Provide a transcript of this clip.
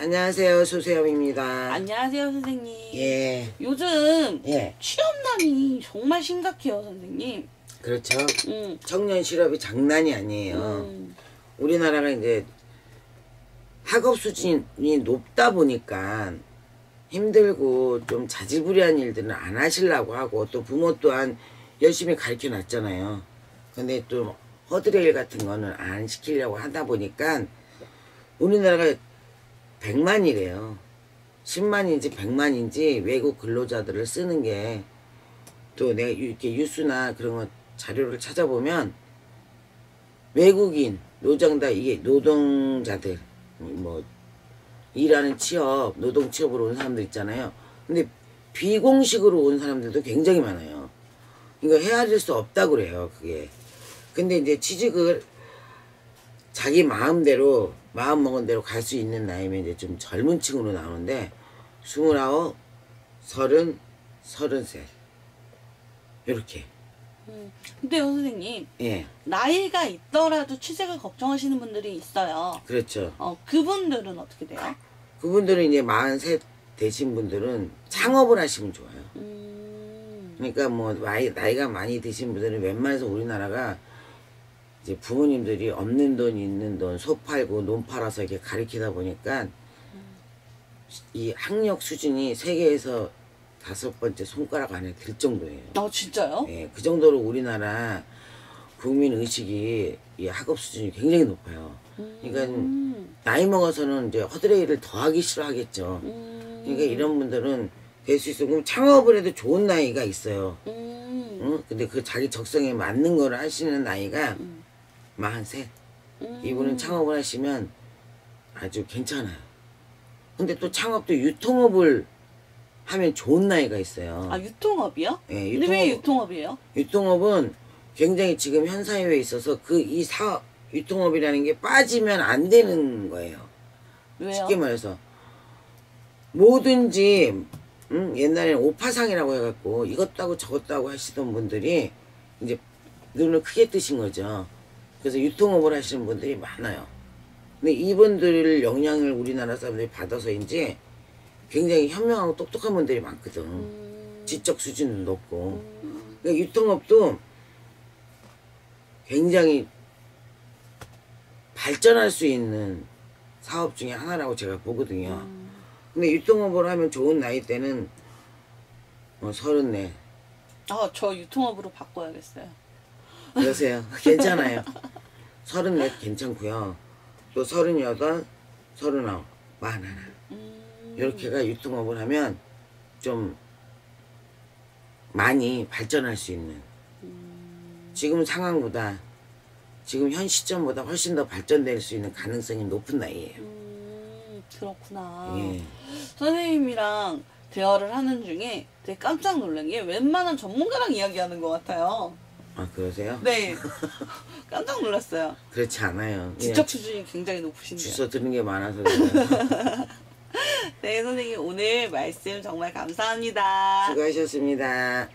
안녕하세요. 소세영입니다. 안녕하세요, 선생님. 예. 요즘 예. 취업난이 정말 심각해요, 선생님. 그렇죠. 음. 청년 실업이 장난이 아니에요. 음. 우리나라가 이제 학업 수준이 높다 보니까 힘들고 좀 자질구레한 일들은 안 하시려고 하고 또 부모 또한 열심히 가르쳐 놨잖아요. 근데 또 허드레일 같은 거는 안 시키려고 하다 보니까 우리나라가 100만이래요. 10만인지 100만인지 외국 근로자들을 쓰는 게 또 내가 이렇게 뉴스나 그런 거 자료를 찾아보면 외국인 노정다 이게 노동자들 뭐 일하는 취업 노동 취업으로 온 사람들 있잖아요. 근데 비공식으로 온 사람들도 굉장히 많아요. 이거 헤아릴 수 없다 그래요. 그게. 근데 이제 취직을 자기 마음대로 마음 먹은 대로 갈 수 있는 나이면 이제 좀 젊은 층으로 나오는데 스물아홉, 서른, 서른셋 이렇게 근데요, 선생님. 예 나이가 있더라도 취직을 걱정하시는 분들이 있어요. 그렇죠. 어, 그분들은 어떻게 돼요? 그분들은 이제 마흔셋 되신 분들은 창업을 하시면 좋아요. 음. 그러니까 뭐 나이, 나이가 많이 드신 분들은 웬만해서 우리나라가 이제 부모님들이 없는 돈 있는 돈 소 팔고 논 팔아서 이렇게 가리키다 보니까 이 학력 수준이 세계에서 다섯 번째 손가락 안에 들 정도예요. 아 진짜요? 네, 그 정도로 우리나라 국민 의식이 이 학업 수준이 굉장히 높아요. 그러니까 음. 나이 먹어서는 이제 허드레이를 더 하기 싫어하겠죠. 음. 그러니까 이런 분들은 될 수 있으면 창업을 해도 좋은 나이가 있어요. 음. 응? 근데 그 자기 적성에 맞는 걸 하시는 나이가 음. 43. 음. 이분은 창업을 하시면 아주 괜찮아요. 근데 또 창업도 유통업을 하면 좋은 나이가 있어요. 아, 유통업이요? 네, 유통업. 왜 유통업이에요? 유통업은 굉장히 지금 현 사회에 있어서 그 이 사업, 유통업이라는 게 빠지면 안 되는 거예요. 왜요? 쉽게 말해서 뭐든지 음, 옛날에는 오파상이라고 해갖고 이것도 하고 저것도 하고 하시던 분들이 이제 눈을 크게 뜨신 거죠. 그래서 유통업을 하시는 분들이 많아요. 근데 이분들 영향을 우리나라 사람들이 받아서인지 굉장히 현명하고 똑똑한 분들이 많거든. 음. 지적 수준도 높고. 그러니까 유통업도 굉장히 발전할 수 있는 사업 중에 하나라고 제가 보거든요. 근데 유통업을 하면 좋은 나이 때는 뭐 서른네 아, 저 유통업으로 바꿔야겠어요. 그러세요. 괜찮아요. 서른넷 괜찮고요. 또 서른여덟, 서른아홉, 마흔하나 음. 이렇게가 유통업을 하면 좀 많이 발전할 수 있는 지금 상황보다 지금 현 시점보다 훨씬 더 발전될 수 있는 가능성이 높은 나이예요. 음, 그렇구나. 예. 선생님이랑 대화를 하는 중에 되게 깜짝 놀란 게 웬만한 전문가랑 이야기하는 것 같아요. 아 그러세요? 네. 깜짝 놀랐어요. 그렇지 않아요. 지적 수준이 굉장히 높으신데요. 주워 들은 게 많아서 그래요. 네, 선생님 오늘 말씀 정말 감사합니다. 수고하셨습니다.